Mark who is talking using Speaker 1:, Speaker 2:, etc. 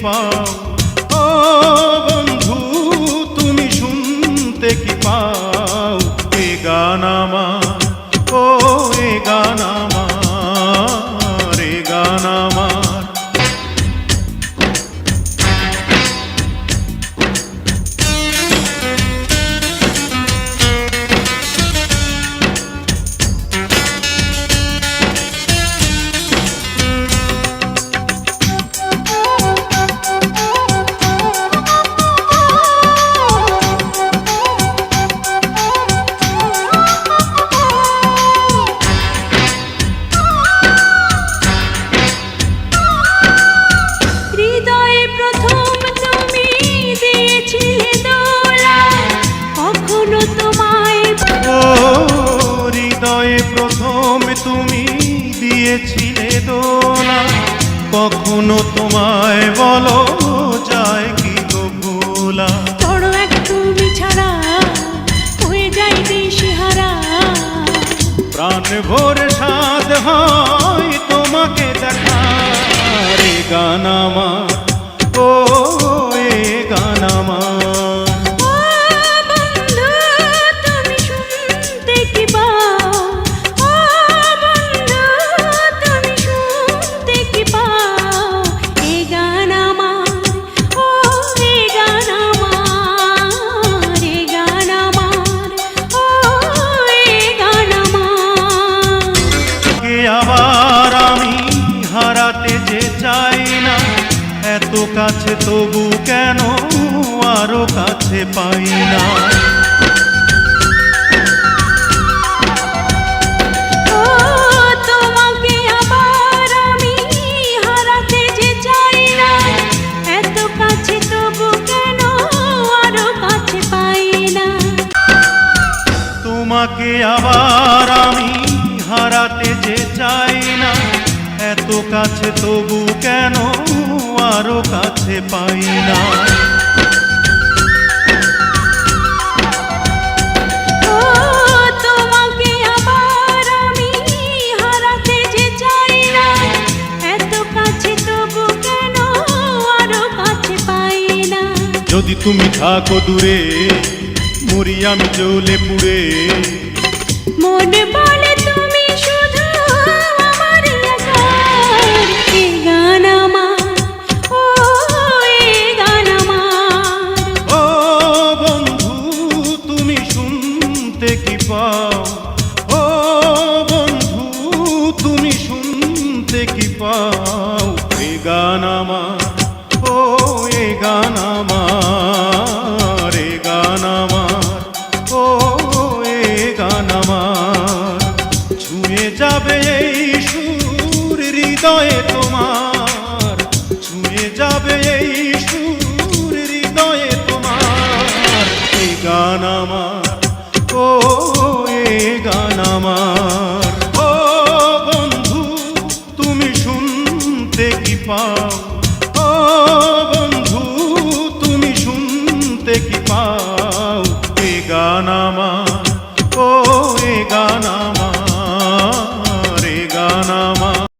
Speaker 1: found কখনো তোমায় বলো যায় কি গো ভোলা?
Speaker 2: বড় এক তুমি ছাড়া হয়ে যাই দিশেহারা
Speaker 1: প্রাণ ভরে সাধ হয় তোমাকে দেখা। রে গান আমার কাছে তবু কেন আরও কাছে পাই না?
Speaker 2: তোমাকে আবার আমি হারাতে যে চাই না। এত কাছে তবু কেন আরও কাছে পাই না?
Speaker 1: যদি তুমি থাকো দূরে মরি আমি জ্বলে পুড়ে।
Speaker 2: মন বলে তুমি
Speaker 1: পাও? ও বন্ধু, তুমি শুনতে কি পাও? এ গান আমার, ও এ গান আমার, এ গান আমার, ও এ গান আমার। ছুঁয়ে যাবে এই সুর হৃদয়ে দেখি পাও এ গান আমার